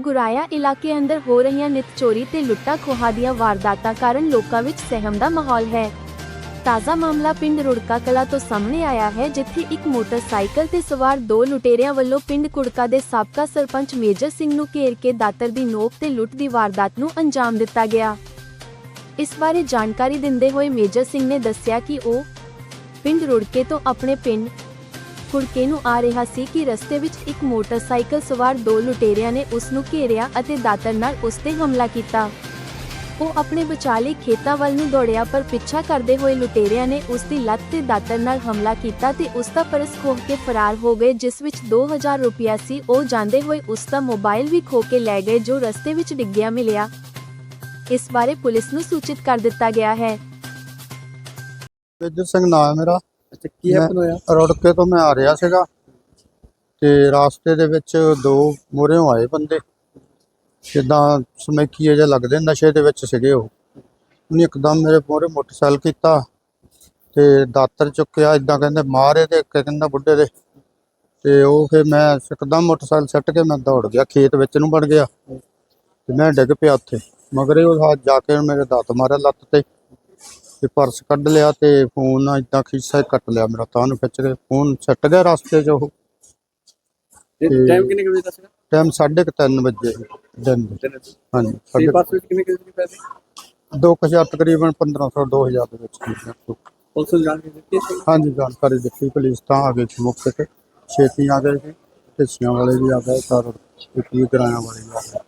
ਗੁਰਾਇਆ ਇਲਾਕੇ ਅੰਦਰ ਹੋ ਰਹੀਆਂ ਨਿਤ ਚੋਰੀ ਤੇ ਲੁੱਟਾਂ ਖੋਹਾਂ ਦੀਆਂ ਵਾਰਦਾਤਾਂ ਕਾਰਨ ਲੋਕਾਂ ਵਿੱਚ ਸਹਿਮ ਦਾ ਮਾਹੌਲ ਹੈ। ਤਾਜ਼ਾ ਮਾਮਲਾ ਪਿੰਡ ਰੁੜਕਾ ਕਲਾ ਤੋਂ ਸਾਹਮਣੇ ਆਇਆ ਹੈ, ਜਿੱਥੇ ਇੱਕ ਮੋਟਰਸਾਈਕਲ ਤੇ ਸਵਾਰ ਦੋ ਲੁਟੇਰਿਆਂ ਵੱਲੋਂ ਪਿੰਡ ਕੁੜਕਾ ਦੇ ਸਾਬਕਾ ਸਰਪੰਚ ਮੇਜਰ ਸਿੰਘ ਨੂੰ ਘੇਰ ਕੇ ਦਾਤਰ ਦੀ ਨੋਕ ਤੇ ਲੁੱਟ ਦੀ ਵਾਰਦਾਤ ਨੂੰ ਅੰਜਾਮ ਦਿੱਤਾ ਗਿਆ। ਇਸ ਬਾਰੇ ਜਾਣਕਾਰੀ ਦਿੰਦੇ ਹੋਏ ਮੇਜਰ ਸਿੰਘ ਨੇ ਦੱਸਿਆ ਕਿ ਉਹ ਪਿੰਡ ਰੁੜਕੇ ਤੋਂ ਆਪਣੇ ਪਿੰਡ ਕੁੜਕੇ ਨੂੰ ਆ ਰਿਹਾ ਸੀ ਕਿ ਰਸਤੇ ਵਿੱਚ ਇੱਕ ਮੋਟਰਸਾਈਕਲ ਸਵਾਰ ਦੋ ਲੁਟੇਰਿਆਂ ਨੇ ਉਸ ਨੂੰ ਘੇਰਿਆ ਅਤੇ ਦਾਤਰ ਨਾਲ ਉਸ ਤੇ ਹਮਲਾ ਕੀਤਾ। ਉਹ ਆਪਣੇ ਬਚਾਲੇ ਖੇਤਾਂ ਵੱਲ ਨੂੰ ਦੌੜਿਆ ਪਰ ਪਿੱਛਾ ਕਰਦੇ ਹੋਏ ਲੁਟੇਰਿਆਂ ਨੇ ਉਸ ਦੀ ਲੱਤ ਤੇ ਦਾਤਰ ਨਾਲ ਹਮਲਾ ਕੀਤਾ ਤੇ ਉਸ ਦਾ ਪਰਸ ਖੋਹ ਕੇ ਫਰਾਰ ਹੋ ਗਏ, ਜਿਸ ਵਿੱਚ 2000 ਰੁਪਇਆ ਸੀ। ਉਹ ਜਾਂਦੇ ਹੋਏ ਉਸ ਦਾ ਮੋਬਾਈਲ ਵੀ ਖੋ ਕੇ ਲੈ ਗਏ, ਜੋ ਰਸਤੇ ਵਿੱਚ ਡਿੱਗਿਆ ਮਿਲਿਆ। ਇਸ ਬਾਰੇ ਪੁਲਿਸ ਨੂੰ ਸੂਚਿਤ ਕਰ ਦਿੱਤਾ ਗਿਆ ਹੈ। ਮੇਜਰ ਸਿੰਘ ਨਾਮ ਮੇਰਾ। ਅੱਛਾ ਕੀ ਹੈਪਨ ਹੋਇਆ? ਰੋੜਕੇ ਤੋਂ ਮੈਂ ਆ ਰਿਹਾ ਸੀਗਾ ਤੇ ਰਾਸਤੇ ਦੇ ਵਿੱਚ ਦੋ ਮੋਰਿਓਂ ਆਏ ਬੰਦੇ। ਜਿੱਦਾਂ ਸਮੈਕੀਏ ਜਿਹਾ ਲੱਗਦੇ ਨਸ਼ੇ ਦੇ ਵਿੱਚ ਸੀਗੇ ਉਹ। ਉਹਨੇ ਇੱਕਦਮ ਮੇਰੇ ਮੋਰੇ ਮੋਟਰਸਾਈਕਲ ਕੀਤਾ ਤੇ ਦਾਤਰ ਚੁੱਕਿਆ ਇਦਾਂ ਕਹਿੰਦੇ ਮਾਰੇ ਤੇ ਇੱਕ ਕਹਿੰਦਾ ਬੁੱਢੇ ਦੇ। ਤੇ ਉਹ ਫਿਰ ਮੈਂ ਇੱਕਦਮ ਮੋਟਰਸਾਈਕਲ ਸੱਟ ਕੇ ਮੈਂ ਦੌੜ ਗਿਆ ਖੇਤ ਵਿੱਚ ਨੂੰ ਵੜ ਗਿਆ। ਤੇ ਮੈਂ ਡਿੱਗ ਪਿਆ ਉੱਥੇ। ਮਗਰੇ ਉਹ ਜਾ ਕੇ ਮੇਰੇ ਦਾਤ ਮਾਰਿਆ ਲੱਤ ਤੇ। ਤੇ ਪਰਸ ਕੱਢ ਲਿਆ ਤੇ ਫੋਨ ਨਾਲ ਇਦਾਂ ਖੀਸਾ ਹੀ ਕੱਟ ਲਿਆ ਮੇਰਾ ਤਾਂ ਨੂੰ ਖਿੱਚ ਕੇ ਫੋਨ ਛੱਟ ਗਿਆ ਰਸਤੇ 'ਚ ਉਹ। ਟਾਈਮ ਕਿੰਨੇ ਵਜੇ ਦਾ ਸੀਗਾ? ਟਾਈਮ 3:30 ਵਜੇ ਦਿਨ ਦੇ। ਹਾਂਜੀ ਤੇ ਪਰਸ ਵਿੱਚ ਕਿੰਨੇ ਕਿੰਨੇ ਪੈਸੇ? ਦੋ ਕੁ ਹਜ਼ਾਰ ਤਕਰੀਬਨ 1500 2000 ਦੇ ਵਿੱਚ। ਪੁਲਿਸ ਨੂੰ ਜਾਣਕਾਰੀ ਦਿੱਤੀ ਹਾਂਜੀ ਜਾਣਕਾਰੀ ਦਿੱਤੀ ਪੁਲਿਸ ਤਾਂ ਆ ਗਈ ਮੌਕੇ ਤੇ। ਛੇਤੀ ਆ ਗਏ ਸੀ ਹਿੱਸਿਆਂ ਵਾਲੇ ਵੀ ਆ ਗਏ ਸਰ ਇੱਕ ਵੀ ਕਿਰਾਇਆ ਵਾਲੇ ਵੀ ਆ ਗਏ।